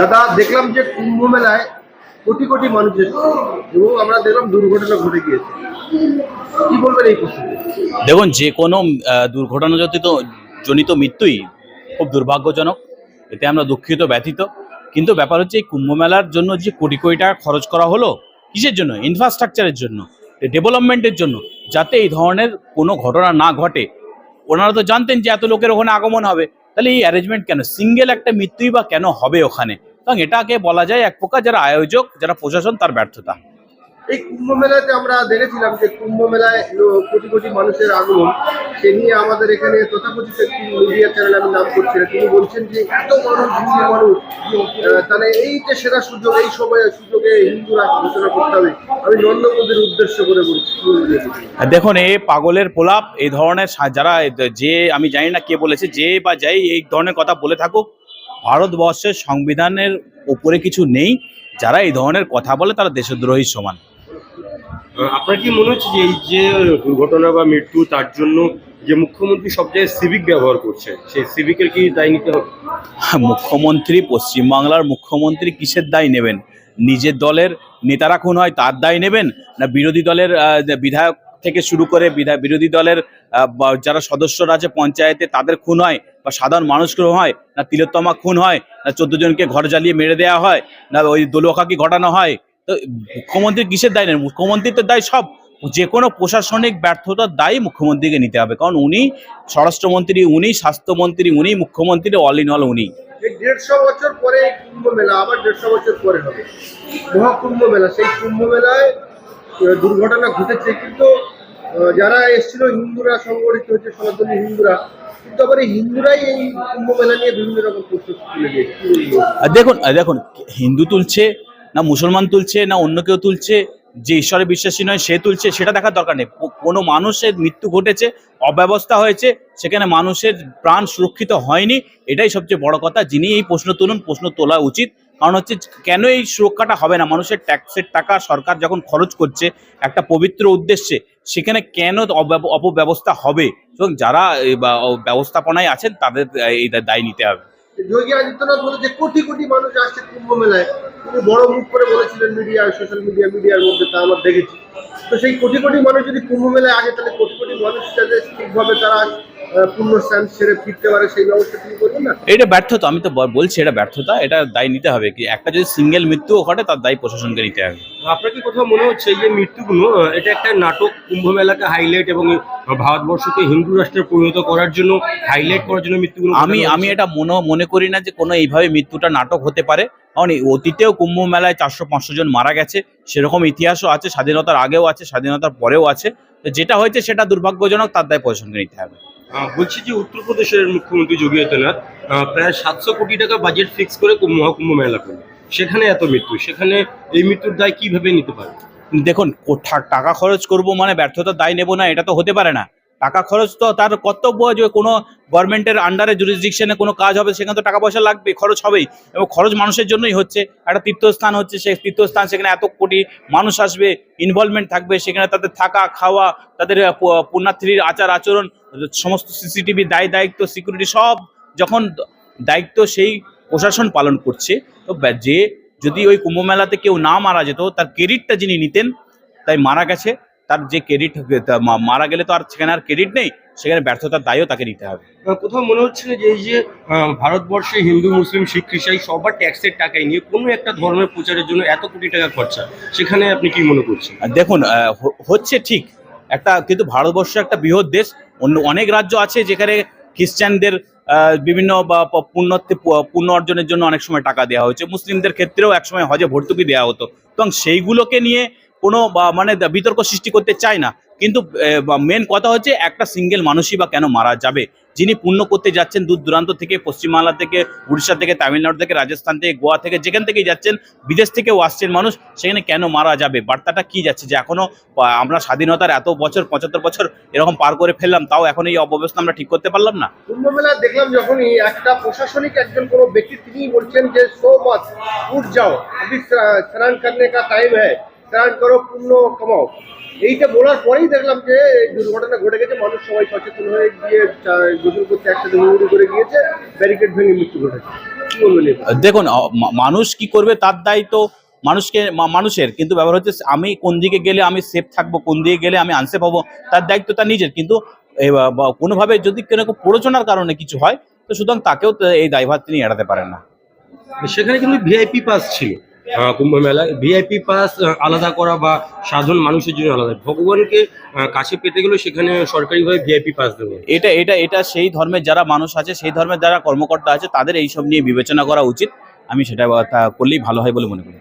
দাদা, দেখলাম যে কুম্ভ মেলায় কোটি কোটি মানুষ এবং আমরা দেখলাম দুর্ঘটনা ঘটে গিয়েছে। কি বলবেন এই প্রসঙ্গে? দেখুন, যে কোনো দুর্ঘটনাজনিত জনিত মৃত্যুই খুব দুর্ভাগ্যজনক, এতে আমরা দুঃখিত, ব্যথিত। কিন্তু ব্যাপার হচ্ছে, এই কুম্ভ মেলার জন্য যে কোটি কোটি টাকা খরচ করা হলো, কিসের জন্য? ইনফ্রাস্ট্রাকচারের জন্য ডেভেলপমেন্টের জন্য, যাতে এই ধরনের কোনো ঘটনা না ঘটে। ওনারা তো জানতেন যে এত লোকের ওখানে আগমন হবে। তাহলে এই অ্যারেঞ্জমেন্ট কেন? সিঙ্গেল একটা মৃত্যুই বা কেন হবে ওখানে? এবং এটাকে বলা যায় এক প্রকার যারা আয়োজক যারা প্রশাসন তার ব্যর্থতা। এই কুম্ভ মেলাতে আমরা দেখেছিলাম যে কুম্ভ মেলায় কোটি কোটি মানুষের আগমন। সে নিয়ে আমাদের এখানে তথাকথিত একটি মিডিয়া চ্যানেল আমি নাম করছি তিনি বলছেন যে এত মানুষ হিন্দু মানুষ তাহলে এই যে সেরা সুযোগ এই সময়ে সুযোগে হিন্দুরা ঘোষণা করতে হবে। আমি নরেন্দ্র মোদীর উদ্দেশ্য করে বলছি। দেখুন এ পাগলের পোলাপ এই ধরনের যারা যে আমি জানি না কে বলেছে যে বা যাই এই ধরনের কথা বলে থাকুক ভারতবর্ষের সংবিধানের উপরে কিছু নেই যারা এই ধরনের কথা বলে তারা দেশদ্রোহী সমান। আপনার কি মনে হচ্ছে যে এই যে দুর্ঘটনা বা মৃত্যু তার জন্য যে মুখ্যমন্ত্রী সব জায়গায় সিভিক ব্যবহার করছে সেই সিভিকের কি দায় নিতে হবে? মুখ্যমন্ত্রী পশ্চিমবাংলার মুখ্যমন্ত্রী কিসের দায় নেবেন? নিজের দলের নেতারা খুন হয় তার দায় নেবেন? না বিরোধী দলের বিধায়ক থেকে শুরু করে বিরোধী দলের যারা সদস্যরা আছে পঞ্চায়েতে, তাদের খুন হয় বা সাধারণ মানুষ খুন হয়, না তিলোত্তমা খুন হয়, না চোদ্দ জনকে ঘর জ্বালিয়ে মেরে দেওয়া হয়, না ওই দোলখাকি ঘটানো হয়, তো মুখ্যমন্ত্রী কিসের দায় নেন? মুখ্যমন্ত্রী তো দায় সব। যে কোনো প্রশাসনিক ব্যর্থতার দায়ী মুখ্যমন্ত্রীকে নিতে হবে, কারণ উনি স্বরাষ্ট্রমন্ত্রী, উনি স্বাস্থ্যমন্ত্রী, উনি মুখ্যমন্ত্রী অল ইন অল উনি। দেড়শো বছর পরে কুম্ভ মেলা, আবার দেড়শো বছর পরে হবে। মহাকুম্ভ মেলা, সেই কুম্ভ মেলায় দুর্ঘটনা ঘটেছে, কিন্তু যারা এসেছিল হিন্দুরা, সংগঠিত হচ্ছে সনাতনী হিন্দুরা দেখুন দেখুন, হিন্দু তুলছে, না মুসলমান তুলছে, না অন্য কেউ তুলছে, যে ঈশ্বরে বিশ্বাসী নয়, সে তুলছে, সেটা দেখার দরকার নেই। কোনো মানুষের মৃত্যু ঘটেছে, অব্যবস্থা হয়েছে, সেখানে মানুষের প্রাণ সুরক্ষিত হয়নি, এটাই সবচেয়ে বড় কথা। যিনি এই প্রশ্ন তুলুন, প্রশ্ন তোলা উচিত। কারণ হচ্ছে কেন এই সুরক্ষাটা হবে না? মানুষের ট্যাক্সের টাকা সরকার যখন খরচ করছে একটা পবিত্র উদ্দেশ্যে, সেখানে কেন অপব্যবস্থা হবে? এবং যারা ব্যবস্থাপনায় আছেন, তাদের এই দায় নিতে হবে। যোগী আদিত্যনাথ বলেছে কোটি কোটি মানুষ আসছে কুম্ভ মেলায় তিনি বড় মুখ করে বলেছিলেন মিডিয়া, সোশ্যাল মিডিয়া, মিডিয়ার মধ্যে, তা আমরা দেখেছি। তো সেই কোটি কোটি মানুষ যদি কুম্ভ মেলায় আসে, তাহলে কোটি কোটি মানুষ যাতে ঠিকভাবে তারা পূর্ণ ছেড়ে ফিরতে পারে সেই ব্যবস্থা তিনি করবেন না? এটা ব্যর্থতা আমি তো বলছি এটা ব্যর্থতা এটা দায় নিতে হবে কি? একটা যদি সিঙ্গেল মৃত্যুও ঘটে তার দায় প্রশাসনকে নিতে হবে। আপনার কি কোথাও মনে হচ্ছে যে মৃত্যুগুলো এটা একটা নাটক কুম্ভ মেলাকে হাইলাইট এবং ভারতবর্ষকে হিন্দু রাষ্ট্রে পরিণত করার জন্য হাইলাইট করার জন্য মৃত্যুগুলো আমি আমি এটা মনে মনে করি না যে কোনো এইভাবে মৃত্যুটা নাটক হতে পারে। কারণ অতীতেও কুম্ভ মেলায় চারশো পাঁচশো জন মারা গেছে সেরকম ইতিহাসও আছে স্বাধীনতার আগেও আছে স্বাধীনতার পরেও আছে। তো যেটা হয়েছে সেটা দুর্ভাগ্যজনক তার দায় প্রশাসনকে নিতে হবে। বলছি যে উত্তরপ্রদেশের মুখ্যমন্ত্রী যোগী আদিত্যনাথ প্রায় সাতশো কোটি টাকা বাজেট ফিক্স করে কুম্ভ- মহাকুম্ভ মেলা করল সেখানে এত মৃত্যু, সেখানে এই মৃত্যুর দায় কীভাবে নিতে পারে দেখুন টাকা খরচ করব মানে ব্যর্থতার দায় নেব না, এটা তো হতে পারে না। টাকা খরচ তো তার কর্তব্য যে কোনো গভর্নমেন্টের আন্ডারে জুরিসডিকশনে কোনো কাজ হবে, সেখানে তো টাকা পয়সা লাগবে, খরচ হবেই। এবং খরচ মানুষের জন্যই হচ্ছে। একটা তীর্থস্থান হচ্ছে, সেই তীর্থস্থান সেখানে এত কোটি মানুষ আসবে ইনভলভমেন্ট থাকবে, সেখানে তাদের থাকা, খাওয়া, তাদের পুণ্যার্থীর আচার আচরণ, সমস্ত সিসিটিভি দায়, দায়িত্ব সিকিউরিটি সব যখন দায়িত্ব সেই প্রশাসন পালন করছে, তো যে যদি ওই কুম্ভ মেলাতে কেউ না মারা যেত, তার ক্রেডিটটা যিনি নিতেন, তাই মারা গেছে। তার যে ক্রেডিট মারা গেলে তো আর সেখানে আর ক্রেডিট নেই সেখানে ব্যর্থতার দায়ও তাকে নিতে হবে। কোথাও মনে হচ্ছে না যে এই যে ভারতবর্ষে হিন্দু মুসলিম শিখ খ্রিস্টান সবার ট্যাক্সের টাকায় নিয়ে কোনো একটা ধর্মের প্রচারের জন্য এত কোটি টাকা খরচা সেখানে আপনি কি মনে করছেন? দেখুন হচ্ছে ঠিক একটা কিন্তু ভারতবর্ষ একটা বৃহৎ দেশ অন্য অনেক রাজ্য আছে যেখানে খ্রিস্টানদের বিভিন্ন বা প- পুণ্যত্বে প- পুণ্য অর্জনের জন্য অনেক সময় টাকা দেওয়া হয়েছে মুসলিমদের ক্ষেত্রেও একসময় হজে ভর্তুকি দেওয়া হতো এবং সেইগুলোকে নিয়ে কোনো মানে বিতর্ক সৃষ্টি করতে চায় না। কিন্তু মেন কথা হচ্ছে একটা সিঙ্গেল মানুষই বা কেন মারা যাবে? যিনি পূর্ণ করতে যাচ্ছেন দূর দূরান্ত থেকে, পশ্চিমবাংলা থেকে, উড়িষ্যা থেকে, তামিলনাড়ু থেকে, রাজস্থান থেকে, গোয়া থেকে, যেখান থেকেই যাচ্ছেন, বিদেশ থেকেও আসছেন মানুষ, সেখানে কেন মারা যাবে? বার্তাটা কি যাচ্ছে যে এখনও আমরা স্বাধীনতার এত বছর, পঁচাত্তর বছর এরকম পার করে ফেললাম, তাও এখন এই অব্যবস্থা আমরা ঠিক করতে পারলাম না? কুম্ভমেলা দেখলাম যখনই একটা প্রশাসনিক একজন কোনো ব্যক্তি তিনি বলছেন যে সো মাছ উঠ যাও। স্নান করতে টাইম হ্যাঁ ত্রাণ করো পুণ্য কামাও। এইটা বলার পরেই দেখলাম যে এই দুর্ঘটনা ঘটে গেছে মানুষ সবাই সচেতন হয়ে গিয়ে গোসল করতে একসাথে হুড়ুহুড়ি করে গিয়েছে ব্যারিকেড ভেঙে মৃত্যু ঘটেছে? দেখুন মানুষ কি করবে তার দায়িত্ব মানুষকে মানুষের। কিন্তু ব্যাপার হচ্ছে আমি কোন দিকে গেলে আমি সেফ থাকব কোন দিকে গেলে আমি আনসেফ হব তার দায়িত্ব তার নিজের। কিন্তু কোনোভাবে যদি কোনো প্ররোচনার কারণে কিছু হয় তো সুতরাং তাকেও এই দায়ভার তিনি এড়াতে পারেন না। সেখানে কিন্তু ভিআইপি পাস ছিল। কুম্ভ মেলায় ভিআইপি পাস আলাদা করা বা সাধারণ মানুষের জন্য আলাদা। ভগবানকে কাছে পেতে গেলে সেখানে সরকারিভাবে ভিআইপি পাস দেবে। এটা এটা এটা সেই ধর্মের যারা মানুষ আছে, সেই ধর্মের যারা কর্মকর্তা আছে, তাদের এইসব নিয়ে বিবেচনা করা উচিত। আমি সেটা করলেই ভালো হয় বলে মনে করি।